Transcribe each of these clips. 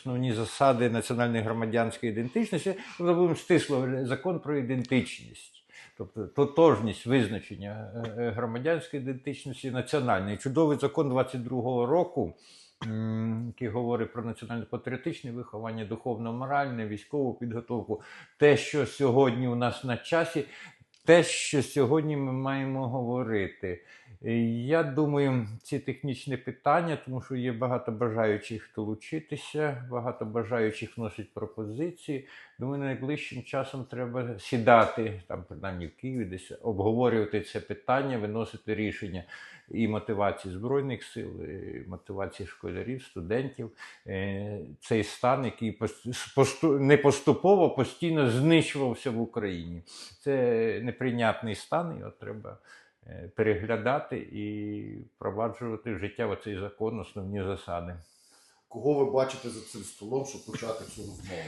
Основні засади національної громадянської ідентичності, тобто будемо стисло закон про ідентичність, тобто тотожність визначення е, е, громадянської ідентичності національної. Чудовий закон 22-го року, який говорить про національно-патріотичне виховання, духовно-моральне, військову підготовку. Те, що сьогодні у нас на часі, те, що сьогодні ми маємо говорити. Я думаю, ці технічні питання, тому що є багато бажаючих долучитися, багато бажаючих вносять пропозиції. Думаю, найближчим часом треба сідати, там, принаймні в Києві, десь обговорювати це питання, виносити рішення і мотивації Збройних сил, і мотивації школярів, студентів. Е, Цей стан, який не поступово постійно знищувався в Україні. Це неприйнятний стан, його треба е, переглядати і впроваджувати в життя в цей закон основні засади. Кого ви бачите за цим столом, щоб почати цю розмову?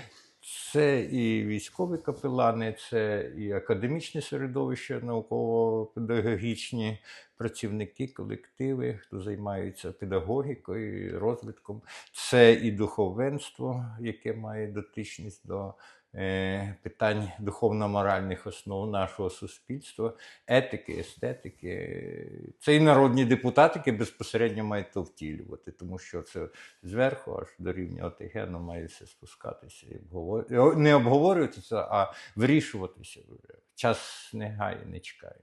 Це і військові капелани, це і академічне середовище, науково-педагогічні працівники, колективи, хто займаються педагогікою, і розвитком. Це і духовенство, яке має дотичність до е, питань духовно-моральних основ нашого суспільства, етики, естетики. Це і народні депутати, які безпосередньо мають то втілювати, тому що це зверху аж до рівня ОТГ ну, має все спускатися і обговор... не обговорюватися, а вирішуватися вже. Час не гає, не чекає.